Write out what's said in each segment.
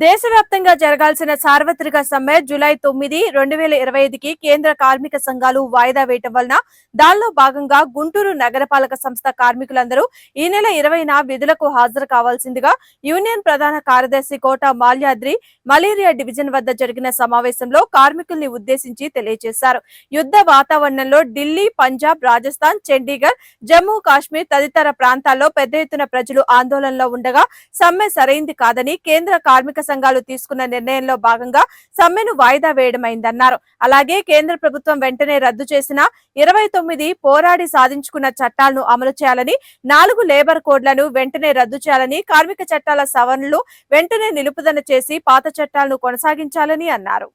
దేశవ్యాప్తంగా జరగాల్సిన సార్వత్రిక సమ్మె జూలై తొమ్మిది రెండు వేల ఇరవై ఐదుకి కేంద్ర కార్మిక సంఘాలు వాయిదా వేయటం వలన దానిలో భాగంగా గుంటూరు నగరపాలక సంస్థ కార్మికులందరూ ఈ నెల ఇరవైన విధులకు హాజరు కావాల్సిందిగా యూనియన్ ప్రధాన కార్యదర్శి కోట మాల్యాద్రి మలేరియా డివిజన్ వద్ద జరిగిన సమావేశంలో కార్మికుల్ని ఉద్దేశించి తెలియజేశారు. యుద్ధ వాతావరణంలో ఢిల్లీ పంజాబ్ రాజస్థాన్ చండీగఢ్ జమ్మూ కాశ్మీర్ తదితర ప్రాంతాల్లో పెద్ద ఎత్తున ప్రజలు ఆందోళనలో ఉండగా సమ్మె సరైంది కాదని కేంద్ర కార్మిక సంఘాలు తీసుకున్న నిర్ణయంలో భాగంగా సమ్మెను వాయిదా వేయడమైందన్నారు. అలాగే కేంద్ర ప్రభుత్వం వెంటనే రద్దు చేసిన ఇరవై తొమ్మిది పోరాడి సాధించుకున్న చట్టాలను అమలు చేయాలని నాలుగు లేబర్ కోడ్లను వెంటనే రద్దు చేయాలని కార్మిక చట్టాల సవరణలు వెంటనే నిలుపుదల చేసి పాత చట్టాలను కొనసాగించాలని అన్నారు.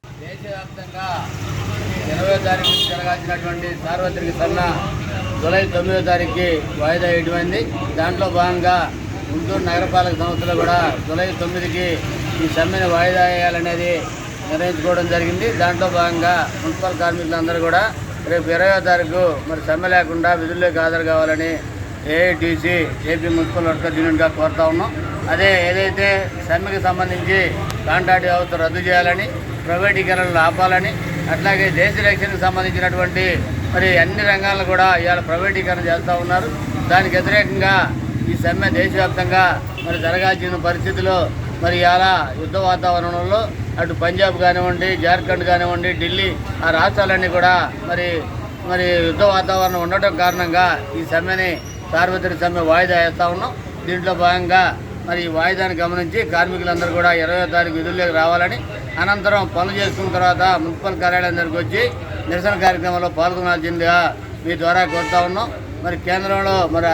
జరగాల్సినటువంటి సార్వత్రిక జూలై తొమ్మిదో తారీఖుకి వాయిదా ఇటువంటి దాంట్లో భాగంగా గుంటూరు నగరపాలక సంస్థలో కూడా జూలై తొమ్మిదికి ఈ సమ్మెను వాయిదా వేయాలనేది నిర్ణయించుకోవడం జరిగింది. దాంట్లో భాగంగా మున్సిపల్ కార్మికులందరూ కూడా రేపు ఇరవై తారీఖు మరి సమ్మె లేకుండా విధుల్లోకి హాజరు కావాలని ఏఐటీసీ ఏపీ మున్సిపల్ వర్కర్స్ యూనియన్గా కోరుతా ఉన్నాం. అదే ఏదైతే సమ్మెకి సంబంధించి కాంట్రాక్ట్ వ్యవస్థ రద్దు చేయాలని ప్రైవేటీకరణలు ఆపాలని అట్లాగే దేశ రక్షణకు సంబంధించినటువంటి మరి అన్ని రంగాలను కూడా ఇవాళ ప్రైవేటీకరణ చేస్తూ ఉన్నారు. దానికి వ్యతిరేకంగా ఈ సమ్మె దేశవ్యాప్తంగా మరి జరగాల్సిన పరిస్థితిలో మరి అలా యుద్ధ వాతావరణంలో అటు పంజాబ్ కానివ్వండి జార్ఖండ్ కానివ్వండి ఢిల్లీ ఆ రాష్ట్రాలన్నీ కూడా మరి మరి యుద్ధ వాతావరణం ఉండటం కారణంగా ఈ సమ్మెని సార్వత్రిక సమ్మె వాయిదా వేస్తూ ఉన్నాం. దీంట్లో భాగంగా మరి ఈ వాయిదాన్ని గమనించి కార్మికులందరూ కూడా ఇరవై తారీఖు విధుల్లోకి రావాలని అనంతరం పనులు చేసుకున్న తర్వాత మున్సిపల్ కార్యాలయం దగ్గరికి వచ్చి నిరసన కార్యక్రమంలో పాల్గొనాల్సిందిగా మీ ద్వారా కోరుతా ఉన్నాం. మరి కేంద్రంలో మరి